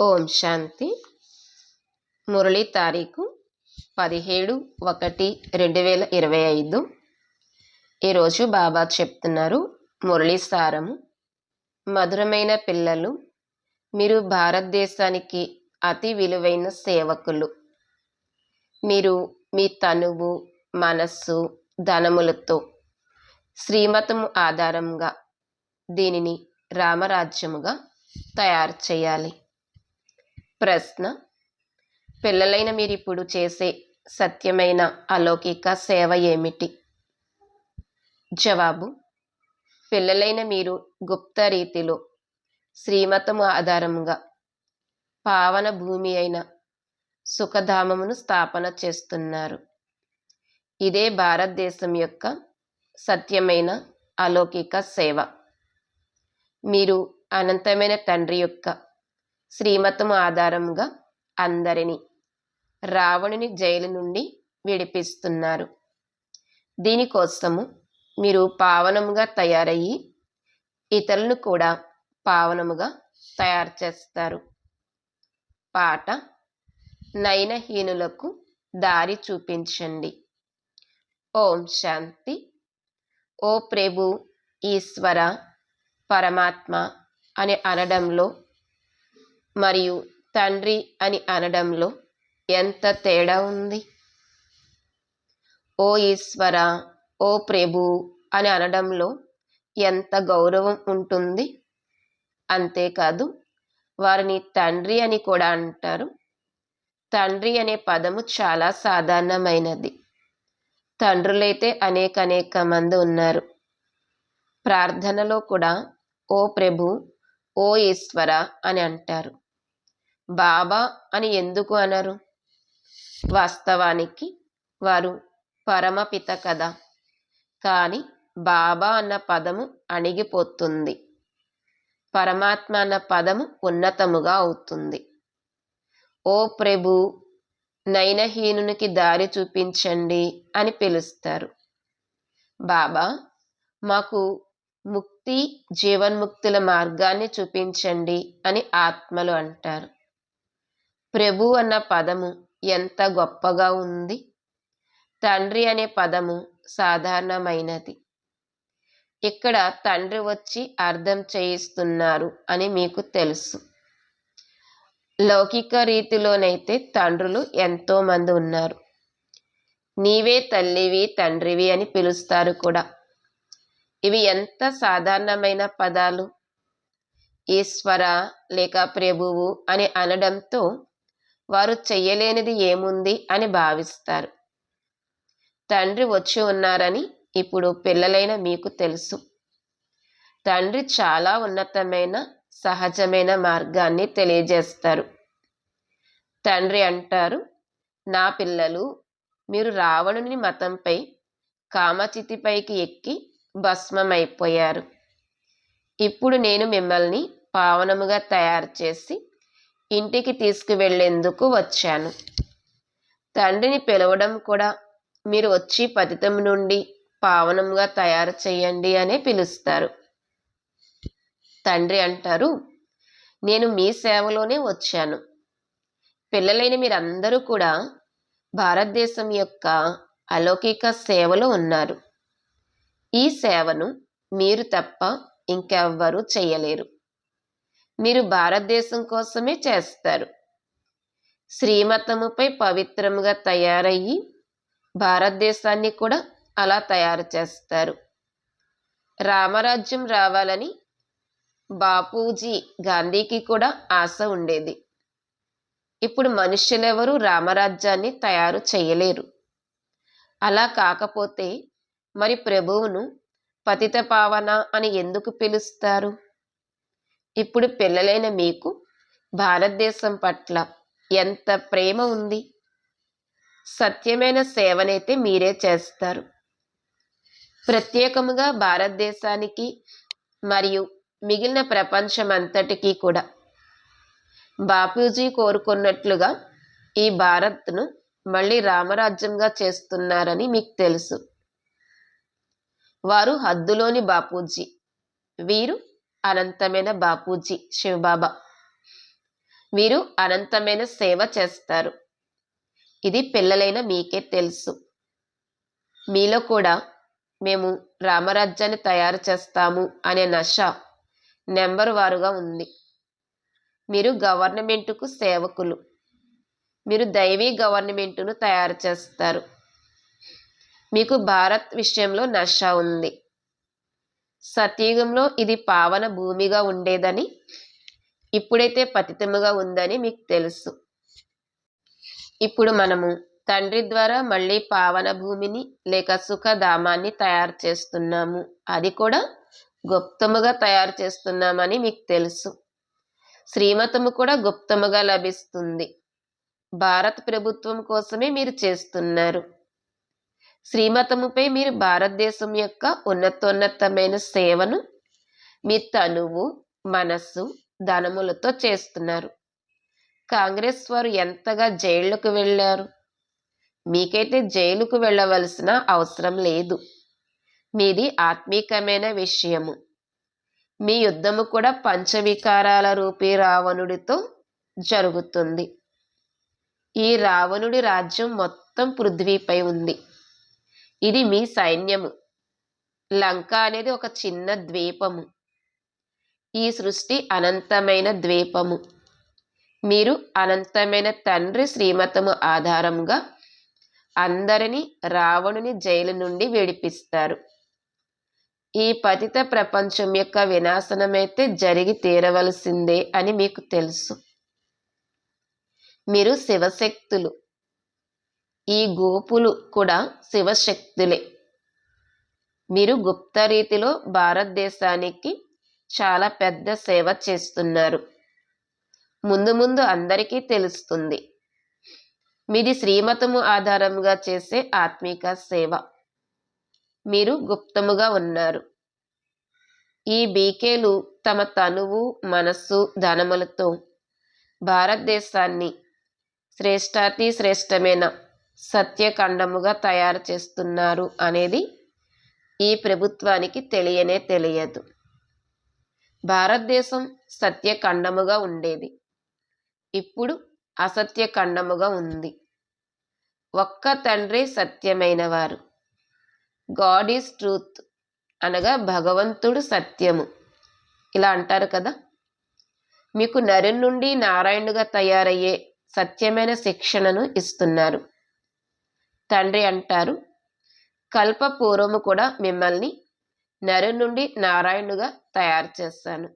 ఓం శాంతి. మురళి తారీఖు పదిహేడు ఒకటి రెండు వేల ఇరవై ఐదు. ఈరోజు బాబా చెప్తున్నారు మురళి సారము మధురమైన పిల్లలు మీరు భారతదేశానికి అతి విలువైన సేవకులు. మీరు మీ తనువు మనస్సు ధనములతో శ్రీమతము ఆధారంగా దీనిని రామరాజ్యముగా తయారు చేయాలి. ప్రశ్న. పిల్లలైన మీరు ఇప్పుడు చేసే సత్యమైన అలౌకిక సేవ ఏమిటి? జవాబు. పిల్లలైన మీరు గుప్త రీతిలో శ్రీమతము ఆధారముగా పావన భూమి అయిన సుఖధామమును స్థాపన చేస్తున్నారు. ఇదే భారతదేశం యొక్క సత్యమైన అలౌకిక సేవ. మీరు అనంతమైన తండ్రి యొక్క శ్రీమతం ఆధారంగా అందరినీ రావణుని జైలు నుండి విడిపిస్తున్నారు. దీనికోసము మీరు పావనముగా తయారయ్యి ఇతరులను కూడా పావనముగా తయారు చేస్తారు. పాట నయనహీనులకు దారి చూపించండి. ఓం శాంతి. ఓ ప్రభు ఈశ్వర పరమాత్మ అని అనడంలో మరియు తండ్రి అని అనడంలో ఎంత తేడా ఉంది? ఓ ఈశ్వర ఓ ప్రభు అని అనడంలో ఎంత గౌరవం ఉంటుంది? అంతేకాదు వారిని తండ్రి అని కూడా అంటారు. తండ్రి అనే పదము చాలా సాధారణమైనది. తండ్రులైతే అనేక అనేక మంది ఉన్నారు. ప్రార్థనలో కూడా ఓ ప్రభు ఓ ఈశ్వర అని అంటారు. బాబా అని ఎందుకు అనరు? వాస్తవానికి వారు పరమపిత కదా. కానీ బాబా అన్న పదము అణిగిపోతుంది. పరమాత్మ అన్న పదము ఉన్నతముగా అవుతుంది. ఓ ప్రభు నయనహీనునికి దారి చూపించండి అని పిలుస్తారు. బాబా మాకు ముక్తి జీవన్ముక్తుల మార్గాన్ని చూపించండి అని ఆత్మలు అంటారు. ప్రభు అన్న పదము ఎంత గొప్పగా ఉంది. తండ్రి అనే పదము సాధారణమైనది. ఇక్కడ తండ్రి వచ్చి అర్థం చేయిస్తున్నారు అని మీకు తెలుసు. లౌకిక రీతిలోనైతే తండ్రులు ఎంతోమంది ఉన్నారు. నీవే తల్లివి తండ్రివి అని పిలుస్తారు కూడా. ఇవి ఎంత సాధారణమైన పదాలు? ఈశ్వర లేక ప్రభువు అని అనడంతో వారు చెయ్యలేనిది ఏముంది అని భావిస్తారు. తండ్రి వచ్చి ఉన్నారని ఇప్పుడు పిల్లలైన మీకు తెలుసు. తండ్రి చాలా ఉన్నతమైన సహజమైన మార్గాన్ని తెలియజేస్తారు. తండ్రి అంటారు నా పిల్లలు మీరు రావణుని మతంపై కామచితిపైకి ఎక్కి భస్మమైపోయారు. ఇప్పుడు నేను మిమ్మల్ని పావనముగా తయారు చేసి ఇంటికి తీసుకువెళ్ళేందుకు వచ్చాను. తండ్రిని పిలవడం కూడా మీరు వచ్చి పతితం నుండి పావనంగా తయారు చేయండి అనే పిలుస్తారు. తండ్రి అంటారు నేను మీ సేవలోనే వచ్చాను. పిల్లలైన మీరందరూ కూడా భారతదేశం యొక్క అలౌకిక సేవలో ఉన్నారు. ఈ సేవను మీరు తప్ప ఇంకెవ్వరూ చేయలేరు మీరు భారతదేశం కోసమే చేస్తారు. శ్రీమతముపై పవిత్రముగా తయారయ్యి భారతదేశాన్ని కూడా అలా తయారు చేస్తారు. రామరాజ్యం రావాలని బాపూజీ గాంధీకి కూడా ఆశ ఉండేది. ఇప్పుడు మనుషులెవరూ రామరాజ్యాన్ని తయారు చేయలేరు. అలా కాకపోతే మరి ప్రభువును పతిత పావన అని ఎందుకు పిలుస్తారు? ఇప్పుడు పిల్లలైన మీకు భారతదేశం పట్ల ఎంత ప్రేమ ఉంది? సత్యమైన సేవనైతే మీరే చేస్తారు. ప్రత్యేకముగా భారతదేశానికి మరియు మిగిలిన ప్రపంచం అంతటికీ కూడా బాపూజీ కోరుకున్నట్లుగా ఈ భారత్ను మళ్ళీ రామరాజ్యంగా చేస్తున్నారని మీకు తెలుసు. వారు హద్దులోని బాపూజీ. వీరు అనంతమైన బాపూజీ శివబాబా. వీరు అనంతమైన సేవ చేస్తారు. ఇది పిల్లలైన మీకే తెలుసు. మీలో కూడా మేము రామరాజ్యాన్ని తయారు చేస్తాము అనే నష నెంబర్ వారుగా ఉంది. మీరు గవర్నమెంటుకు సేవకులు. మీరు దైవీ గవర్నమెంటును తయారు చేస్తారు. మీకు భారత్ విషయంలో నష ఉంది. సతయుగంలో ఇది పావన భూమిగా ఉండేదని ఇప్పుడైతే పతితముగా ఉందని మీకు తెలుసు. ఇప్పుడు మనము తండ్రి ద్వారా మళ్ళీ పావన భూమిని లేక సుఖధామాన్ని తయారు చేస్తున్నాము. అది కూడా గుప్తముగా తయారు చేస్తున్నామని మీకు తెలుసు. శ్రీమతము కూడా గుప్తముగా లభిస్తుంది. భారత ప్రభుత్వం కోసమే మీరు చేస్తున్నారు. శ్రీమతముపై మీరు భారతదేశం యొక్క ఉన్నతోన్నతమైన సేవను మీ తనువు మనస్సు ధనములతో చేస్తున్నారు. కాంగ్రెస్ వారు ఎంతగా జైళ్ళకు వెళ్ళారు? మీకైతే జైలుకు వెళ్ళవలసిన అవసరం లేదు. మీది ఆత్మీకమైన విషయము. మీ యుద్ధము కూడా పంచవికారాల రూపీ రావణుడితో జరుగుతుంది. ఈ రావణుడి రాజ్యం మొత్తం పృథ్వీపై ఉంది. ఇది మీ సైన్యము. లంక అనేది ఒక చిన్న ద్వీపము. ఈ సృష్టి అనంతమైన ద్వీపము. మీరు అనంతమైన తండ్రి శ్రీమతము ఆధారంగా అందరినీ రావణుని జైలు నుండి విడిపిస్తారు. ఈ పతిత ప్రపంచం యొక్క వినాశనమైతే జరిగి తీరవలసిందే అని మీకు తెలుసు. మీరు శివశక్తులు. ఈ గోపులు కూడా శివశక్తులే. మీరు గుప్త రీతిలో భారతదేశానికి చాలా పెద్ద సేవ చేస్తున్నారు. ముందు ముందు అందరికీ తెలుస్తుంది. మీది శ్రీమతము ఆధారంగా చేసే ఆత్మిక సేవ. మీరు గుప్తముగా ఉన్నారు. ఈ బీకేలు తమ తనువు మనస్సు ధనములతో భారతదేశాన్ని శ్రేష్టాతి శ్రేష్టమైన? సత్యఖండముగా తయారు చేస్తున్నారు అనేది ఈ ప్రభుత్వానికి తెలియనే తెలియదు. భారతదేశం సత్యఖండముగా ఉండేది. ఇప్పుడు అసత్య ఖండముగా ఉంది. ఒక్క తండ్రి సత్యమైనవారు. గాడ్ ఈజ్ ట్రూత్ అనగా భగవంతుడు సత్యము. ఇలా అంటారు కదా? మీకు నరు నుండి నారాయణుగా తయారయ్యే సత్యమైన శిక్షణను ఇస్తున్నారు. తండ్రి అంటారు. కల్పపూర్వము కూడా మిమ్మల్ని నరు నుండి నారాయణుగా తయారు చేస్తాను.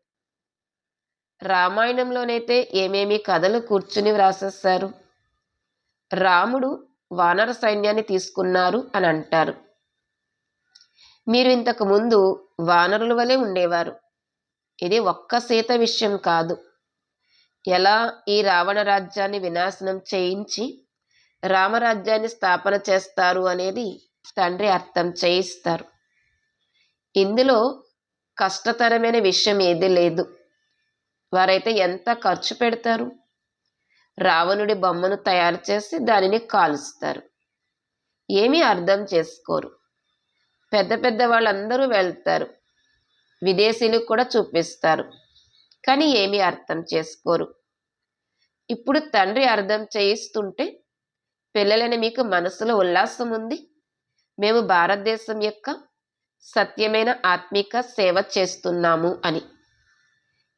రామాయణంలోనైతే ఏమేమి కథలు కూర్చుని వ్రాసేస్తారు? రాముడు వానర సైన్యాన్ని తీసుకున్నారు అని అంటారు. మీరు ఇంతకు ముందు వానరుల వలె ఉండేవారు. ఇది ఒక్క సీత విషయం కాదు. ఎలా ఈ రావణ రాజ్యాన్ని వినాశనం చేయించి రామరాజ్యాన్ని స్థాపన చేస్తారు అనేది తండ్రి అర్థం చేయిస్తారు. ఇందులో కష్టతరమైన విషయం ఏది లేదు. వారైతే ఎంత ఖర్చు పెడతారు? రావణుడి బొమ్మను తయారు చేసి దానిని కాలుస్తారు. ఏమీ అర్థం చేసుకోరు. పెద్ద పెద్ద వాళ్ళందరూ వెళ్తారు. విదేశీలు కూడా చూపిస్తారు. కానీ ఏమీ అర్థం చేసుకోరు. ఇప్పుడు తండ్రి అర్థం చేయిస్తుంటే పిల్లలని మీకు మనసులో ఉల్లాసం ఉంది. మేము భారతదేశం యొక్క సత్యమైన ఆత్మిక సేవ చేస్తున్నాము అని.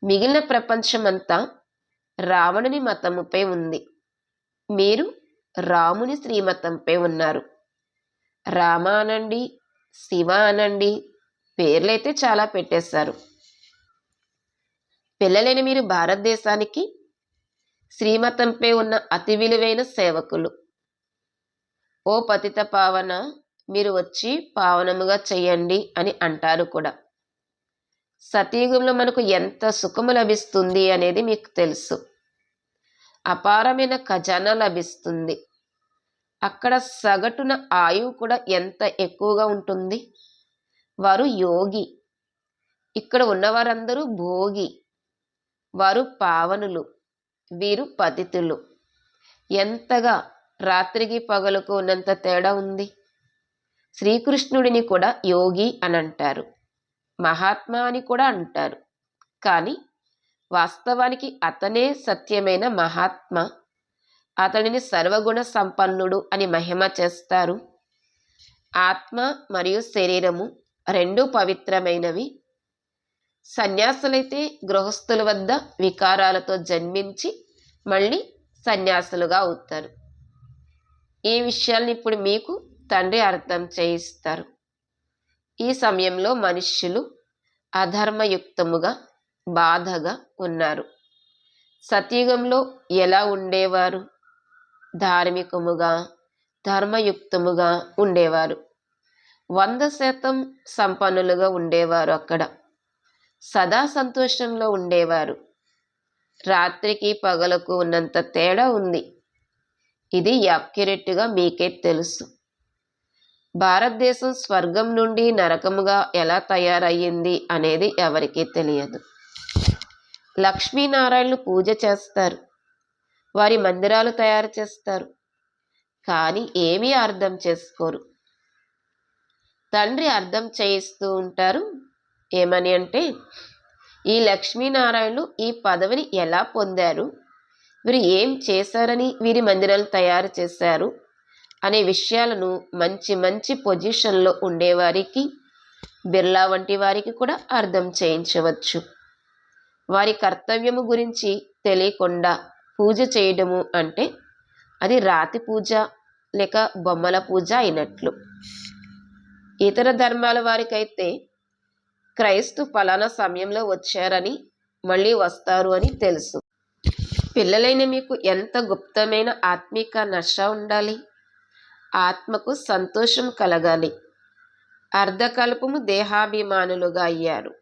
మిగిలిన ప్రపంచమంతా రావణుని మతముపై ఉంది. మీరు రాముని శ్రీమతంపై ఉన్నారు. రామ అనండి శివ అనండి పేర్లైతే చాలా పెట్టేశారు. పిల్లలైన మీరు భారతదేశానికి శ్రీమతంపై ఉన్న అతి విలువైన సేవకులు. ఓ పతిత పావన మీరు వచ్చి పావనముగా చెయ్యండి అని అంటారు కూడా. సతీయుగంలో మనకు ఎంత సుఖము లభిస్తుంది అనేది మీకు తెలుసు. అపారమైన ఖజానా లభిస్తుంది. అక్కడ సగటున ఆయువు కూడా ఎంత ఎక్కువగా ఉంటుంది? వారు యోగి. ఇక్కడ ఉన్నవారందరూ భోగి. వారు పావనులు. వీరు పతితులు. ఎంతగా రాత్రికి పగలకు ఉన్నంత తేడా ఉంది. శ్రీకృష్ణుడిని కూడా యోగి అని అంటారు. మహాత్మా అని కూడా అంటారు. కానీ వాస్తవానికి అతనే సత్యమైన మహాత్మ. అతడిని సర్వగుణ సంపన్నుడు అని మహిమ చేస్తారు. ఆత్మ మరియు శరీరము రెండూ పవిత్రమైనవి. సన్యాసులైతే గృహస్థుల వద్ద వికారాలతో జన్మించి మళ్ళీ సన్యాసులుగా అవుతారు. ఈ విషయాల్ని ఇప్పుడు మీకు తండ్రి అర్థం చేయిస్తారు. ఈ సమయంలో మనుష్యులు అధర్మయుక్తముగా బాధగా ఉన్నారు. సతయుగంలో ఎలా ఉండేవారు? ధార్మికముగా ధర్మయుక్తముగా ఉండేవారు. వంద శాతం సంపన్నులుగా ఉండేవారు అక్కడ. సదా సంతోషంలో ఉండేవారు. రాత్రికి పగలకు ఉన్నంత తేడా ఉంది. ఇది యాక్యురేట్గా మీకే తెలుసు. భారతదేశం స్వర్గం నుండి నరకముగా ఎలా తయారయ్యింది అనేది ఎవరికీ తెలియదు. లక్ష్మీనారాయణలు పూజ చేస్తారు. వారి మందిరాలు తయారు చేస్తారు. కానీ ఏమీ అర్థం చేసుకోరు. తండ్రి అర్థం చేయిస్తూ ఉంటారు. ఏమని అంటే ఈ లక్ష్మీనారాయణలు ఈ పదవిని ఎలా పొందారు? వీరు ఏం చేశారని వీరి మందిరాలు తయారు చేశారు అనే విషయాలను మంచి మంచి పొజిషన్లో ఉండేవారికి బిర్లా వంటి వారికి కూడా అర్థం చేయించవచ్చు. వారి కర్తవ్యము గురించి తెలియకుండా పూజ చేయడము అంటే అది రాతి పూజ లేక బొమ్మల పూజ అయినట్లు. ఇతర ధర్మాల వారికైతే క్రైస్తు ఫలానా సమయంలో వచ్చారని మళ్ళీ వస్తారు అని తెలుసు. పిల్లలైన మీకు ఎంత గుప్తమైన ఆత్మిక నష ఉండాలి? ఆత్మకు సంతోషం కలగాలి. అర్ధకల్పము దేహాభిమానులుగా అయ్యారు.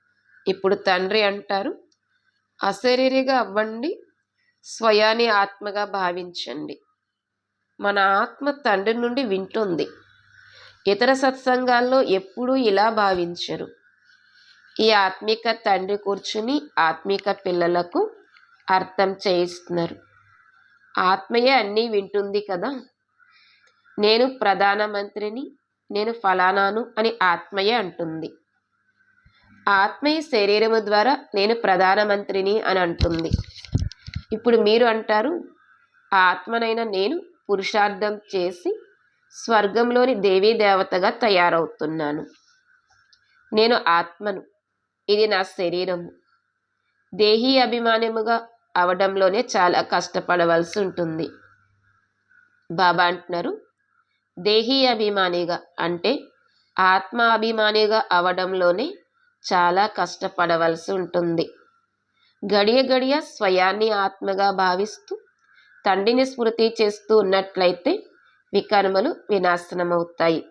ఇప్పుడు తండ్రి అంటారు అశరీరిగా అవ్వండి స్వయాన్ని ఆత్మగా భావించండి. మన ఆత్మ తండ్రి నుండి వింటుంది. ఇతర సత్సంగాల్లో ఎప్పుడూ ఇలా భావించరు. ఈ ఆత్మిక తండ్రి కూర్చుని ఆత్మిక పిల్లలకు అర్థం చేయిస్తున్నారు. ఆత్మయే అన్నీ వింటుంది కదా. నేను ప్రధానమంత్రిని నేను ఫలానాను అని ఆత్మయే అంటుంది. ఆత్మీయ శరీరము ద్వారా నేను ప్రధానమంత్రిని అని అంటుంది. ఇప్పుడు మీరు అంటారు ఆత్మనైన నేను పురుషార్థం చేసి స్వర్గంలోని దేవీ దేవతగా తయారవుతున్నాను. నేను ఆత్మను ఇది నా శరీరము. దేహీ అభిమానముగా అవడంలోనే చాలా కష్టపడవలసి ఉంటుంది. బాబా అంటున్నారు దేహీ అభిమానిగా అంటే ఆత్మాభిమానిగా అవడంలోనే చాలా కష్టపడవలసి ఉంటుంది. గడియ గడియ స్వయాన్ని ఆత్మగా భావిస్తూ తండ్రిని స్మృతి చేస్తూ ఉన్నట్లయితే వికర్మలు వినాశనమవుతాయి.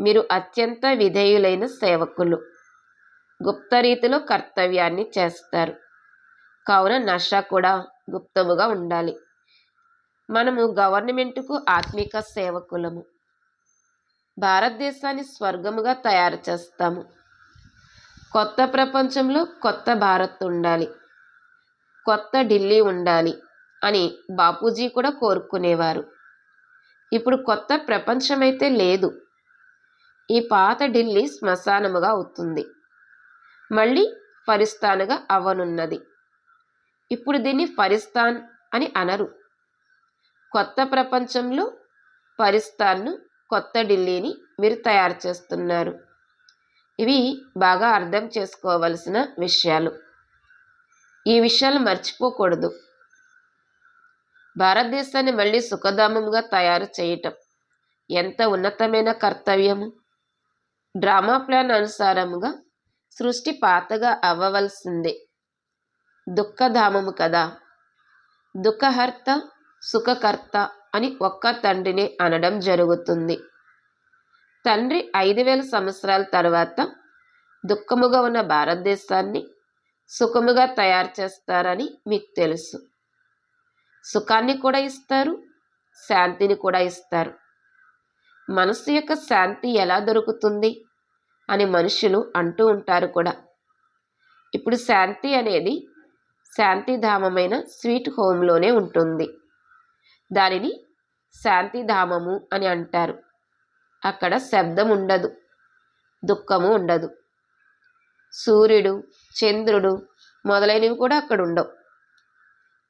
మీరు అత్యంత విధేయులైన సేవకులు. గుప్త రీతిలో కర్తవ్యాన్ని చేస్తారు. కావున నష కూడా గుప్తముగా ఉండాలి. మనము గవర్నమెంట్కు ఆత్మిక సేవకులము. భారతదేశాన్ని స్వర్గముగా తయారు చేస్తాము. కొత్త ప్రపంచంలో కొత్త భారత్ ఉండాలి. కొత్త ఢిల్లీ ఉండాలి అని బాపూజీ కూడా కోరుకునేవారు. ఇప్పుడు కొత్త ప్రపంచమైతే లేదు. ఈ పాత ఢిల్లీ శ్మశానముగా అవుతుంది. మళ్ళీ పరిస్థానగా అవ్వనున్నది ఇప్పుడు దీన్ని ఫరిస్తాన్ అని అనరు. కొత్త ప్రపంచంలో పరిస్థాన్ను కొత్త ఢిల్లీని మీరు తయారు చేస్తున్నారు. ఇవి బాగా అర్థం చేసుకోవలసిన విషయాలు. ఈ విషయాలు మర్చిపోకూడదు. భారతదేశాన్ని మళ్ళీ సుఖధామంగా తయారు చేయటం ఎంత ఉన్నతమైన కర్తవ్యము? డ్రామా ప్లాన్ అనుసారముగా సృష్టి పాతగా అవ్వవలసిందే. దుఃఖధామము కదా. దుఃఖహర్త సుఖకర్త అని ఒక్క తండ్రినే అనడం జరుగుతుంది. తండ్రి ఐదు వేల సంవత్సరాల తర్వాత దుఃఖముగా ఉన్న భారతదేశాన్ని సుఖముగా తయారు చేస్తారని మీకు తెలుసు. సుఖాన్ని కూడా ఇస్తారు శాంతిని కూడా ఇస్తారు. మనసు యొక్క శాంతి ఎలా దొరుకుతుంది అని మనుషులు అంటూ ఉంటారు కూడా. ఇప్పుడు శాంతి అనేది శాంతిధామమైన స్వీట్ హోమ్లోనే ఉంటుంది. దానిని శాంతిధామము అని అంటారు. అక్కడ శబ్దం ఉండదు దుఃఖము ఉండదు. సూర్యుడు చంద్రుడు మొదలైనవి కూడా అక్కడ ఉండవు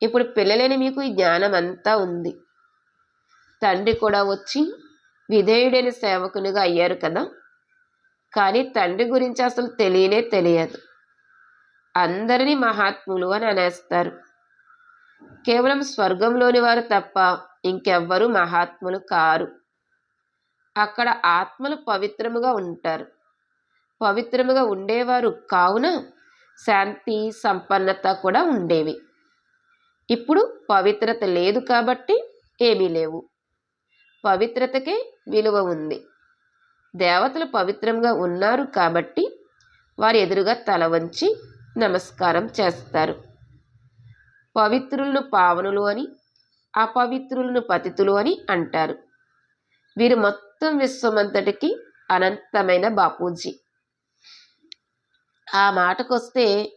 ఇప్పుడు పిల్లలని మీకు ఈ జ్ఞానం అంతా ఉంది. తండ్రి కూడా వచ్చి విధేయుడైన సేవకునిగా అయ్యారు కదా. కానీ తండ్రి గురించి అసలు తెలియనే తెలియదు. అందరినీ మహాత్ములు అని అనేస్తారు. కేవలం స్వర్గంలోని వారు తప్ప ఇంకెవ్వరూ మహాత్ములు కారు. అక్కడ ఆత్మలు పవిత్రముగా ఉంటారు. పవిత్రముగా ఉండేవారు కావున శాంతి సంపన్నత కూడా ఉండేవి. ఇప్పుడు పవిత్రత లేదు కాబట్టి ఏమీ లేవు. పవిత్రతకే విలువ ఉంది. దేవతలు పవిత్రంగా ఉన్నారు కాబట్టి వారి ఎదురుగా తల వంచి నమస్కారం చేస్తారు. పవిత్రులను పావనులు అని అపవిత్రులను పతితులు అని అంటారు. వీరు మొత్తం విశ్వమంతటికి అనంతమైన బాపూజీ. ఆ మాటకొస్తే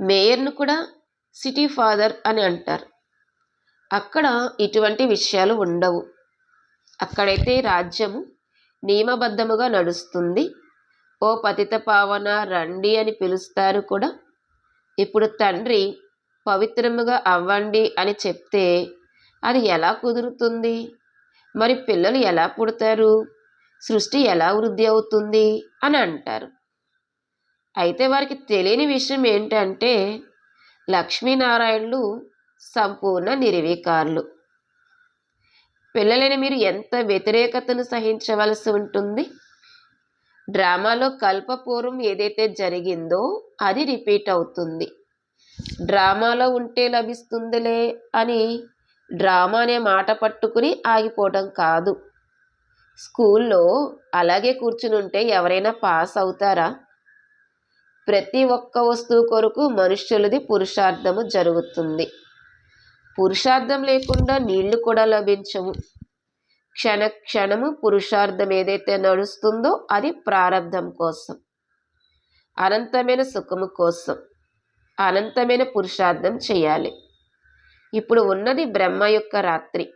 మేయర్ను కూడా సిటీ ఫాదర్ అని అంటారు. అక్కడ ఇటువంటి విషయాలు ఉండవు. అక్కడైతే రాజ్యము నియమబద్ధముగా నడుస్తుంది. ఓ పతిత పావన రండి అని పిలుస్తారు కూడా. ఇప్పుడు తండ్రి పవిత్రముగా అవ్వండి అని చెప్తే అది ఎలా కుదురుతుంది? మరి పిల్లలు ఎలా పుడతారు? సృష్టి ఎలా వృద్ధి అవుతుంది? అని అంటారు. అయితే వారికి తెలియని విషయం ఏంటంటే లక్ష్మీనారాయణులు సంపూర్ణ నిర్వీకారులు. పిల్లలని మీరు ఎంత వ్యతిరేకతను సహించవలసి ఉంటుంది? డ్రామాలో కల్పపూర్వం ఏదైతే జరిగిందో అది రిపీట్ అవుతుంది. డ్రామాలో ఉంటే లభిస్తుందిలే అని డ్రామా అనే మాట పట్టుకుని ఆగిపోవడం కాదు. స్కూల్లో అలాగే కూర్చుని ఉంటే ఎవరైనా పాస్ అవుతారా? ప్రతి ఒక్క వస్తువు కొరకు మనుష్యులది పురుషార్థము జరుగుతుంది. పురుషార్థం లేకుండా నీళ్ళు కూడా లభించవు. క్షణ క్షణము పురుషార్థం ఏదైతే నడుస్తుందో అది ప్రారంధం కోసం. అనంతమైన సుఖము కోసం అనంతమైన పురుషార్థం చేయాలి. ఇప్పుడు ఉన్నది బ్రహ్మ యొక్క రాత్రి.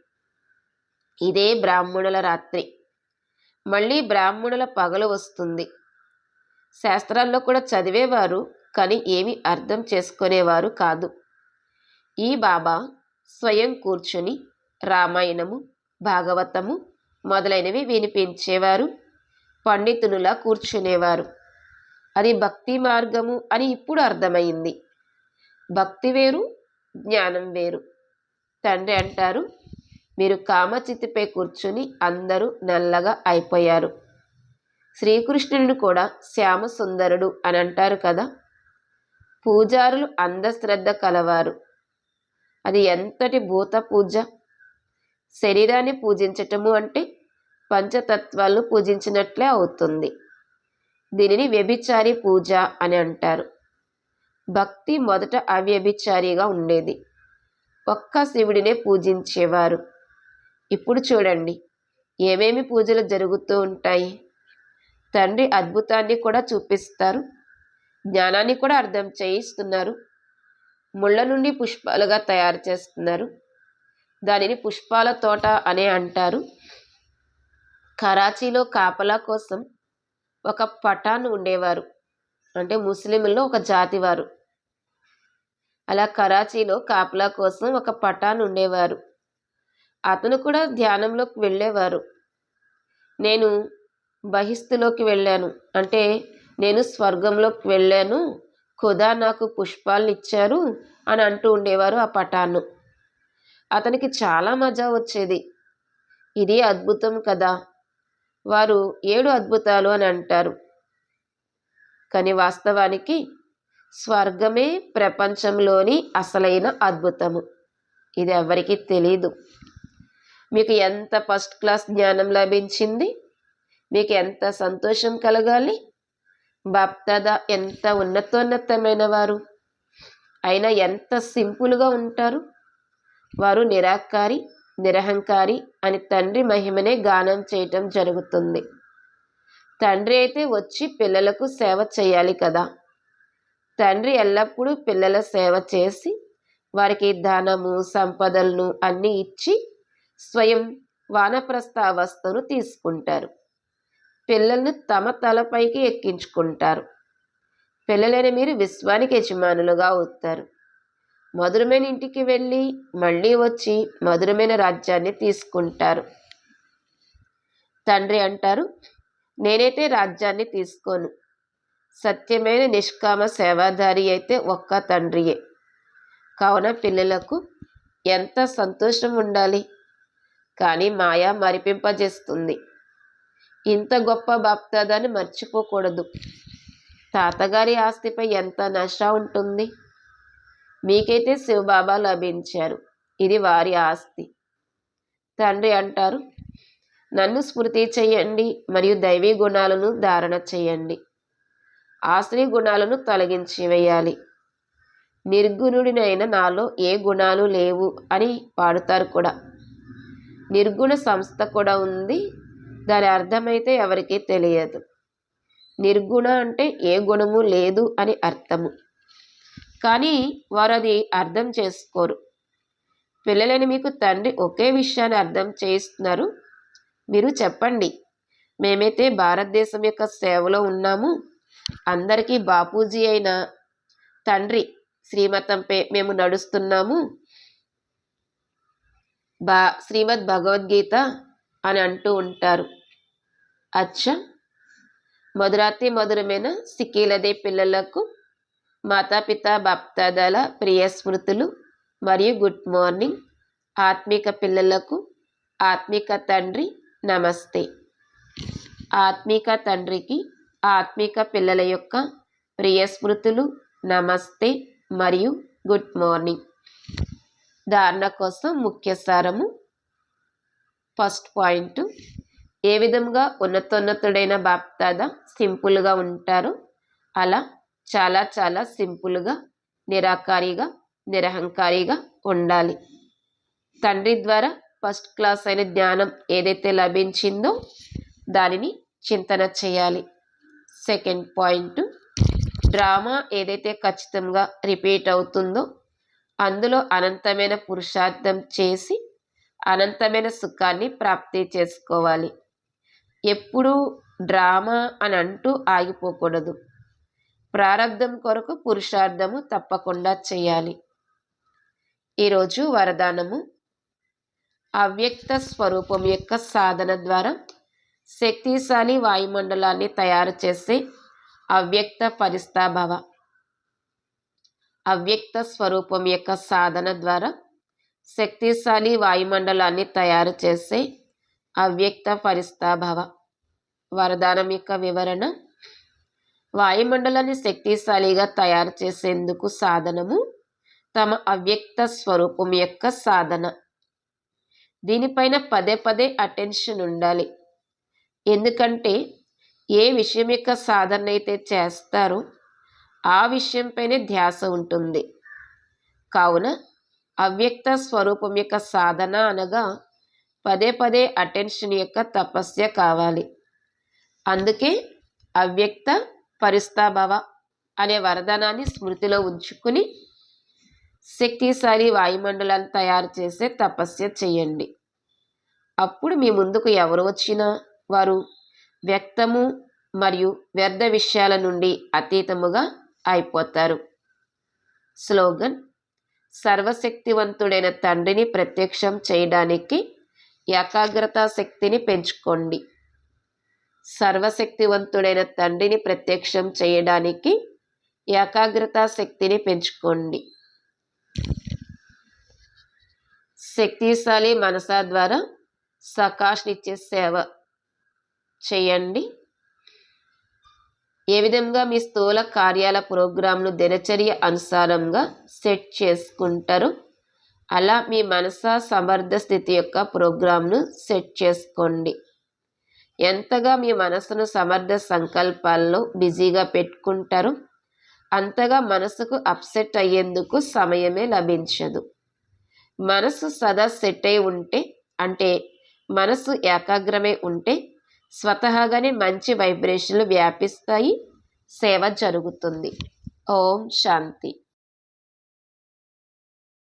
ఇదే బ్రాహ్మణుల రాత్రి. మళ్ళీ బ్రాహ్మణుల పగలు వస్తుంది. శాస్త్రాల్లో కూడా చదివేవారు కానీ ఏమి అర్థం చేసుకునేవారు కాదు. ఈ బాబా స్వయం కూర్చుని రామాయణము భాగవతము మొదలైనవి వినిపించేవారు పండితునులా కూర్చునేవారు. అది భక్తి మార్గము అని ఇప్పుడు అర్థమైంది. భక్తి వేరు జ్ఞానం వేరు. తండ్రి అంటారు మీరు కామచితిపై కూర్చుని అందరూ నల్లగా అయిపోయారు. శ్రీకృష్ణుని కూడా శ్యామ సుందరుడు అని అంటారు కదా. పూజారులు అందశ్రద్ధ కలవారు. అది ఎంతటి భూత పూజ! శరీరాన్ని పూజించటము అంటే పంచతత్వాలను పూజించినట్లే అవుతుంది. దీనిని వ్యభిచారి పూజ అని అంటారు. భక్తి మొదట అవ్యభిచారిగా ఉండేది. ఒక్క శివుడినే పూజించేవారు. ఇప్పుడు చూడండి ఏమేమి పూజలు జరుగుతూ ఉంటాయి? తండ్రి అద్భుతాన్ని కూడా చూపిస్తారు. జ్ఞానాన్ని కూడా అర్థం చేయిస్తున్నారు. ముళ్ళ నుండి పుష్పాలుగా తయారు చేస్తున్నారు. దానిని పుష్పాల తోట అనే అంటారు. కరాచీలో కాపలా కోసం ఒక పఠాన్ ఉండేవారు. అంటే ముస్లింల్లో ఒక జాతివారు. అలా కరాచీలో కాపలా కోసం ఒక పఠాన్ ఉండేవారు. అతను కూడా ధ్యానంలోకి వెళ్ళేవారు. నేను బహిస్తులోకి వెళ్ళాను. అంటే నేను స్వర్గంలోకి వెళ్ళాను. ఖుదా నాకు పుష్పాలను ఇచ్చారు అని అంటూ ఉండేవారు ఆ పటాను అతనికి చాలా మజా వచ్చేది. ఇది అద్భుతం కదా. వారు ఏడు అద్భుతాలు అని అంటారు. కానీ వాస్తవానికి స్వర్గమే ప్రపంచంలోని అసలైన అద్భుతము. ఇది ఎవరికీ తెలీదు. మీకు ఎంత ఫస్ట్ క్లాస్ జ్ఞానం లభించింది? మీకు ఎంత సంతోషం కలగాలి? భక్తద ఎంత ఉన్నతోన్నతమైన వారు? అయినా ఎంత సింపుల్గా ఉంటారు? వారు నిరాకారి నిరహంకారి అని తండ్రి మహిమనే గానం చేయటం జరుగుతుంది. తండ్రి అయితే వచ్చి పిల్లలకు సేవ చేయాలి కదా. తండ్రి ఎల్లప్పుడూ పిల్లల సేవ చేసి వారికి ధనము సంపదలను అన్నీ ఇచ్చి స్వయం వానప్రస్థ అవస్థను తీసుకుంటారు. పిల్లల్ని తమ తలపైకి ఎక్కించుకుంటారు. పిల్లలైన మీరు విశ్వానికి యజమానులుగా అవుతారు మధురమైన ఇంటికి వెళ్ళి మళ్ళీ వచ్చి మధురమైన రాజ్యాన్ని తీసుకుంటారు. తండ్రి అంటారు నేనైతే రాజ్యాన్ని తీసుకోను. సత్యమైన నిష్కామ సేవాధారి అయితే ఒక్క తండ్రియే. కావున పిల్లలకు ఎంత సంతోషం ఉండాలి? కానీ మాయ మరిపింపజేస్తుంది. ఇంత గొప్ప బాప్తాదాన్ని మర్చిపోకూడదు. తాతగారి ఆస్తిపై ఎంత నష ఉంటుంది? మీకైతే శివబాబా లభించారు. ఇది వారి ఆస్తి. తండ్రి అంటారు నన్ను స్మృతి చేయండి మరియు దైవీ గుణాలను ధారణ చేయండి. ఆశ్రీ గుణాలను తొలగించి వేయాలి. నిర్గుణుడినైన నాలో ఏ గుణాలు లేవు అని పాడుతారు కూడా. నిర్గుణ సంస్థ కూడా ఉంది. దాని అర్థమైతే ఎవరికీ తెలియదు. నిర్గుణ అంటే ఏ గుణము లేదు అని అర్థము. కానీ వారు అది అర్థం చేసుకోరు. పిల్లలని మీకు తండ్రి ఒకే విషయాన్ని అర్థం చేయిస్తున్నారు. మీరు చెప్పండి మేమైతే భారతదేశం యొక్క సేవలో ఉన్నాము. అందరికీ బాపూజీ అయిన తండ్రి శ్రీమతంపై మేము నడుస్తున్నాము. బా శ్రీమద్ భగవద్గీత అని అంటూ ఉంటారు. అచ్చ! మధురాతి మధురమైన సిక్కీలదే పిల్లలకు మాతాపిత బాప్తాదాల ప్రియ స్మృతులు మరియు గుడ్ మార్నింగ్. ఆత్మిక పిల్లలకు ఆత్మిక తండ్రి నమస్తే. ఆత్మిక తండ్రికి ఆత్మిక పిల్లల యొక్క ప్రియ స్మృతులు నమస్తే మరియు గుడ్ మార్నింగ్. ధారణ కోసం ముఖ్య సారము. ఫస్ట్ పాయింట్ ఏ విధంగా ఉన్నతోన్నతుడైన బాప్తాద సింపుల్గా ఉంటారు అలా చాలా చాలా సింపుల్గా నిరాకారిగా నిరహంకారిగా ఉండాలి. తండ్రి ద్వారా ఫస్ట్ క్లాస్ అయిన జ్ఞానం ఏదైతే లభించిందో దానిని చింతన చేయాలి. సెకండ్ పాయింట్ డ్రామా ఏదైతే ఖచ్చితంగా రిపీట్ అవుతుందో అందులో అనంతమైన పురుషార్థం చేసి అనంతమైన సుఖాన్ని ప్రాప్తి చేసుకోవాలి. ఎప్పుడూ డ్రామా అని అంటూ ఆగిపోకూడదు. ప్రారంధం కొరకు పురుషార్థము తప్పకుండా చేయాలి. ఈరోజు వరదానము. అవ్యక్త స్వరూపం యొక్క సాధన ద్వారా శక్తిశాలి వాయుమండలాన్ని తయారు చేసే అవ్యక్త పరిస్థాభవ అవ్యక్త స్వరూపం యొక్క సాధన ద్వారా శక్తిశాలి వాయుమండలాన్ని తయారు చేసే అవ్యక్త పరిస్థాభవ వరదానం యొక్క వివరణ వాయుమండలాన్ని శక్తిశాలిగా తయారు చేసేందుకు సాధనము తమ అవ్యక్త స్వరూపం యొక్క సాధన. దీనిపైన పదే పదే అటెన్షన్ ఉండాలి. ఎందుకంటే ఏ విషయం యొక్క సాధన అయితే చేస్తారో ఆ విషయంపైనే ధ్యాస ఉంటుంది. కావున అవ్యక్త స్వరూపం యొక్క సాధన అనగా పదే పదే అటెన్షన్ యొక్క తపస్య కావాలి. అందుకే అవ్యక్త పరిస్థాభవ అనే వరదానాన్ని స్మృతిలో ఉంచుకుని శక్తిశాలి వాయుమండలాన్ని తయారు చేసే తపస్య చేయండి. అప్పుడు మీ ముందుకు ఎవరు వచ్చినా వారు వ్యక్తము మరియు వ్యర్థ విషయాల నుండి అతీతముగా అయిపోతారు. స్లోగన్ సర్వశక్తివంతుడైన తండ్రిని ప్రత్యక్షం చేయడానికి ఏకాగ్రతా శక్తిని పెంచుకోండి. సర్వశక్తివంతుడైన తండ్రిని ప్రత్యక్షం చేయడానికి ఏకాగ్రతా శక్తిని పెంచుకోండి. శక్తిశాలి మనసా ద్వారా సకాష్నిచ్చే సేవ చేయండి. ఏ విధంగా మీ స్థూల కార్యాల ప్రోగ్రాంను దినచర్య అనుసారంగా సెట్ చేసుకుంటారు అలా మీ మనస సమర్థ స్థితి యొక్క ప్రోగ్రాంను సెట్ చేసుకోండి. ఎంతగా మీ మనసును సమర్థ సంకల్పాల్లో బిజీగా పెట్టుకుంటారో అంతగా మనసుకు అప్సెట్ అయ్యేందుకు సమయమే లభించదు. మనసు సదా సెట్ అయి ఉంటే అంటే మనసు ఏకాగ్రమై ఉంటే స్వతహాగానే మంచి వైబ్రేషన్లు వ్యాపిస్తాయి సేవ జరుగుతుంది. ఓం శాంతి.